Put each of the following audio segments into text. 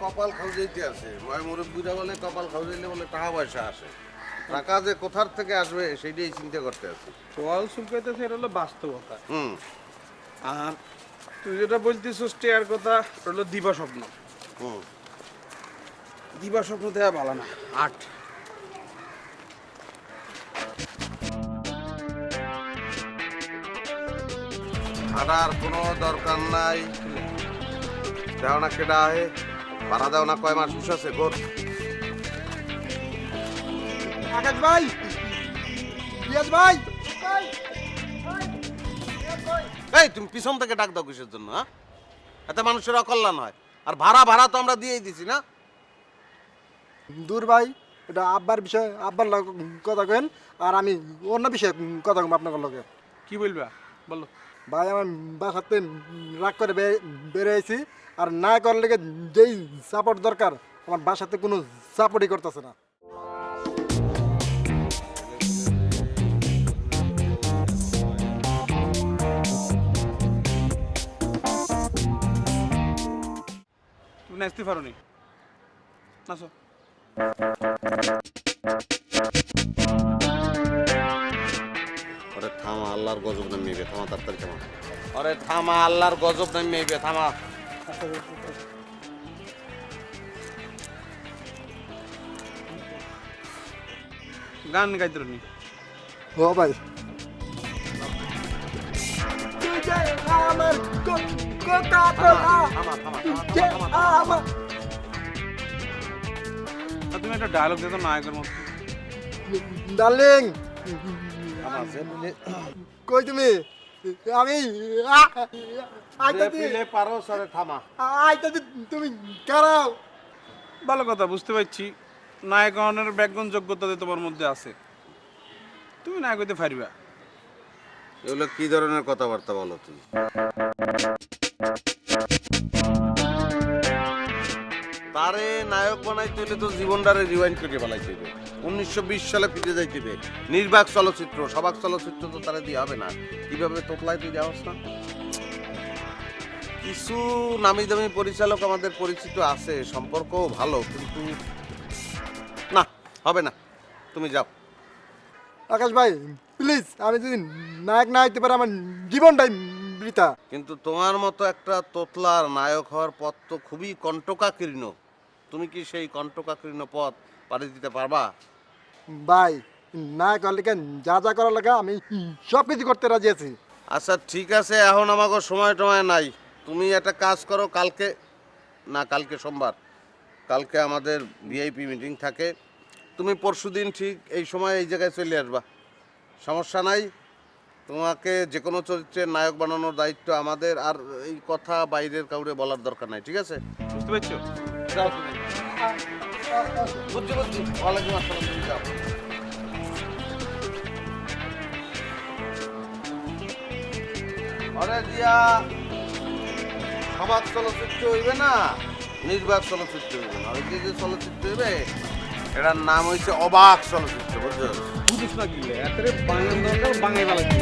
কপাল খাওয়াইতে আছে। ময় মুরব্বীরা বলে কপাল খাওয়াইলে বলে টাকা পয়সা আসে টাকা যে কোথার থেকে আসবে সেটাই চিন্তা করতে আছে। তোয়াল চুলকাইতেছে এটা হলো বাস্তবতা। হুম। আর তুই যেটা বলতেছিস টেয়ার কথা হলো দিবা স্বপ্ন। হুম। দিবা স্বপ্ন দেওয়া ভালো না। আট। হাঁটার কোনো দরকার নাই। দেও না কেডা আহে ভাড়া দেও না কয় মাস উস আছে গোর। আকাশ ভাই! পিয়াজ ভাই! এই তুমি পিছন থেকে ডাক দাও কিসের জন্য হ্যাঁ? এতে মানুষের অকল্যাণ হয়। আর ভাড়া ভাড়া তো আমরা দিয়েই দিছি না? দূর ভাই এটা আব্বার বিষয় আব্বার লগে কথা কেন আর আমি অন্য বিষয়ে কথা কম আপনার লগে। কি বলবা? বলো। ভাই আমার বাসাতে রাগ করে বে- বেরিয়েছি আর না করার লেগে যেই সাপোর্ট দরকার আমার বাসাতে কোনো সাপোর্টই করতেছে না। তুমি নাচতে পারো নি নাচো। আরে থামা আল্লাহর গজব নামিয়ে থামা তাড়াতাড়ি থামা। আরে থামা আল্লাহর গজব নামিয়ে থামা। গান গাইতে নি ও ভাই। আমার কোকা থামা আমার তুমি একটা ডায়লগ দিত নায়কের মতো। ডার্লিং কই তুমি? আমি পারো সরে থামা। তুমি কারাও। ভালো কথা বুঝতে পারছি। নায়ক হওয়ার যোগ্যতা তোমার মধ্যে আছে তুমি নায়ক হইতে পারবা। এগুলো কি ধরনের কথাবার্তা বলো তুমি? তারে নায়ক বানাইতে হলে তো জীবনটারে রিওয়াইন্ড করে হবে উনিশশো বিশ সালে ফিরে যাইতে হবে নির্বাক চলচ্চিত্র সবাক চলচ্চিত্র তো তারা দিয়ে হবে না। কীভাবে তোতলায় তুই যাওয়াস না? কিছু নামি দামি পরিচালক আমাদের পরিচিত আছে সম্পর্কও ভালো কিন্তু না হবে না। তুমি যাও। আকাশ ভাই প্লিজ আমি যদি নায়ক না হইতে পারি আমার জীবনটাই বৃথা। কিন্তু তোমার মতো একটা তোতলার নায়ক হওয়ার পথ তো খুবই কণ্টকাকীর্ণ। তুমি কি সেই কণ্টকাকীর্ণ পথ পাড়ি দিতে পারবা? ভাই নায়ক হলে কেন যা যা করার লাগা আমি সব কিছু করতে রাজি আছি। আচ্ছা ঠিক আছে এখন আমাকে সময় টময় নাই। তুমি একটা কাজ করো কালকে না কালকে সোমবার। কালকে আমাদের ভিআইপি মিটিং থাকে। তুমি পরশুদিন ঠিক এই সময় এই জায়গায় চলে আসবা। সমস্যা নাই। তোমাকে যে কোনো চরিত্রের নায়ক বানানোর দায়িত্ব আমাদের আর এই কথা বাইরের কাউরে বলার দরকার নাই ঠিক আছে? বুঝতে পারছ? বুঝছি বুঝছি ওয়ালাইকুম আসসালাম সমাজ চলচ্চিত্র হইবে না? নির্বাক চলচ্চিত্র হইবে না। যে যে চলচ্চিত্র হইবে, এটার নাম হইছে অবাক চলচ্চিত্র, বুঝছ? বুঝিস এত বাঙাল ভালো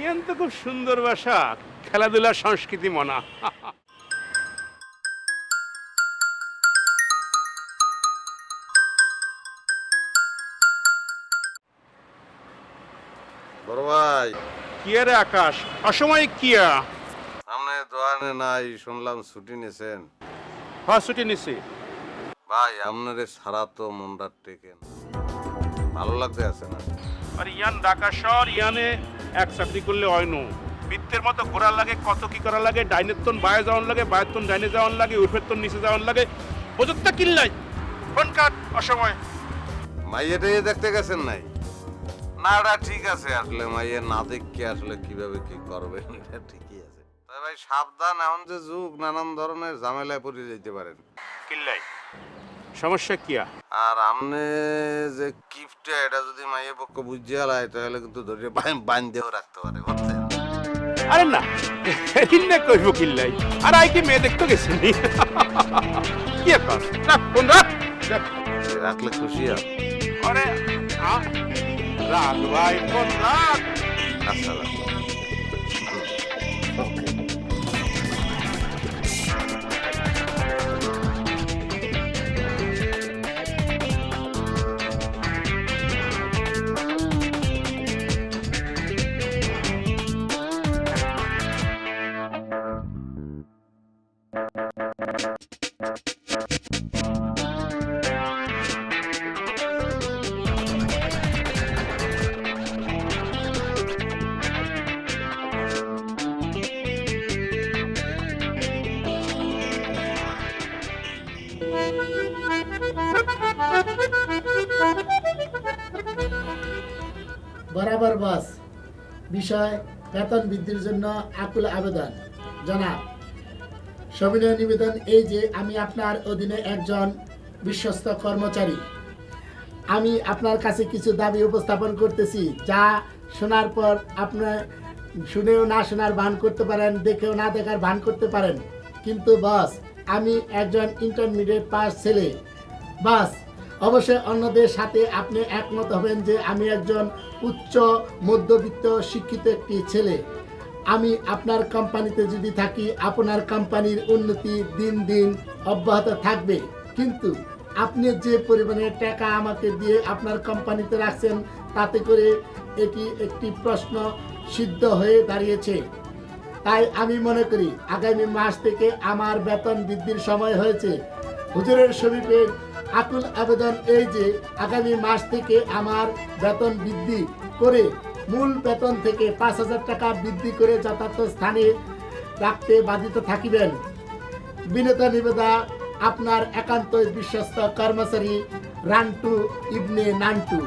ইয়ান তো খুব সুন্দর ভাষা খেলাধুলা সংস্কৃতি মনা। বড় ভাই। কি রে আকাশ? অসময়ে কিয়া সামনে দোয়ানে নাই শুনলাম ছুটি নিয়েছেন ফার্স্ট নিছি। ভাই আপনারে সারা তো মনটা টেকেন ভালো লাগতে আছে না? আর ইয়ান ঢাকা শহর ইয়ানে এক চাকরি করলে হয় নো। বৃত্তের মতো ঘোরার লাগে কত কি করা লাগে ডাইনের তন বায়ে যাওয়ার লাগে বায়ের তন ডাইনে যাওয়ার লাগে উর্ফের তন নিচে যাওয়ার লাগে। বোঝারটা কিনলাই ফোন কাট অসময়। মাইয়েটাই দেখতে গেছেন নাই? না ওটা ঠিক আছে আসলে মাইয়ের না দেখকে আসলে কীভাবে কি করবেন এটা ঠিকই আছে। তবে ভাই সাবধান এখন যে যুগ নানান ধরনের ঝামেলায় পড়ে যেতে পারেন। কিনলাই সমস্যা কিয়া আর আমনে যে গিফটটা এটা যদি মাইয়ের পক্ষ বুঝিয়ে হালায় তাহলে কিন্তু ধরে বান্ধেও রাখতে পারে বুঝছেন? আরে না কিনলে কইব কিনলাই আর আই কি মেয়ে দেখতে গেছি নি? কি কর রাখ ফোন রাখ। রাখ। রাখলে খুশি আর। আরে আ, রাখ ভাই ফোন রাখ। আচ্ছা বরাবর বাস বিষয় বেতন বৃদ্ধির জন্য আকুল আবেদন। জনাব সবিনয় নিবেদন এই যে আমি আপনার অধীনে একজন বিশ্বস্ত কর্মচারী। আমি আপনার কাছে কিছু দাবি উপস্থাপন করতেছি, যা শোনার পর আপনার শুনেও না শোনার ভান করতে পারেন, দেখেও না দেখার ভান করতে পারেন। কিন্তু বস, আমি একজন ইন্টারমিডিয়েট পাস ছেলে। বাস, অবশ্যই অন্যদের সাথে আপনি একমত হবেন যে আমি একজন উচ্চ মধ্যবিত্ত শিক্ষিত একটি ছেলে। আমি আপনার কোম্পানিতে যদি থাকি, আপনার কোম্পানির উন্নতি দিন দিন অব্যাহত থাকবে। কিন্তু আপনি যে পরিমাণে টাকা আমাকে দিয়ে আপনার কোম্পানিতে রাখছেন, তাতে করে এটি একটি প্রশ্ন সিদ্ধ হয়ে দাঁড়িয়েছে। তাই আমি মনে করি, আগামী মাস থেকে আমার বেতন বৃদ্ধির সময় হয়েছে। হুজুরের শরীফের আকুল আবেদন এই যে, আগামী মাস থেকে আমার বেতন বৃদ্ধি করে মূল বেতন থেকে পাঁচ হাজার টাকা বৃদ্ধি করে যথার্থ স্থানে রাখতে বাধিত থাকিবেন। বিনেতা নিবেদা আপনার একান্ত বিশ্বস্ত কর্মচারী রান্টু ইবনে নান্টু।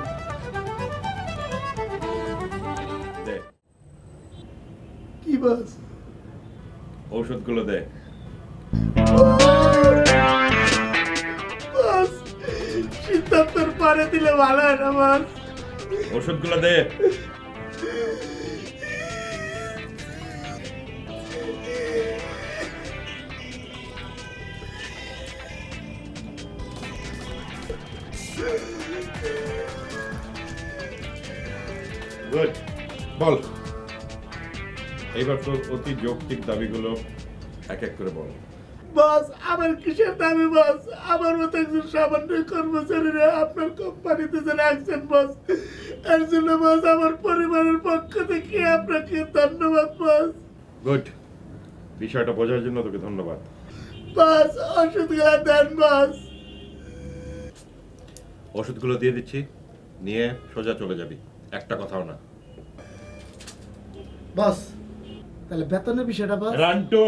কি বস ঔষধগুলো দে। সিদ্ধান্তর পরে দিলে ভালো হয় না বস। ওষুধগুলো দে। Good ball. এইবার তোর অতি যৌক্তিক দাবিগুলো এক এক করে বল। বস আমার কিসের দামি বস? আমার মতো একজন সামান্য কর্মচারীরা আপনার কোম্পানিতে যে রাখছেন বস। এর জন্য বস আমার পরিবারের পক্ষ থেকে আপনাকে ধন্যবাদ বস। গুড বিষয়টা বোঝার জন্য তোকে ধন্যবাদ। বস ওষুধগুলো দেন বস। ওষুধগুলো দিয়ে দিচ্ছি নিয়ে সোজা চলে যাবি। একটা কথাও না। বস তাহলে বেতনের বিষয়টা বস। রান্টু!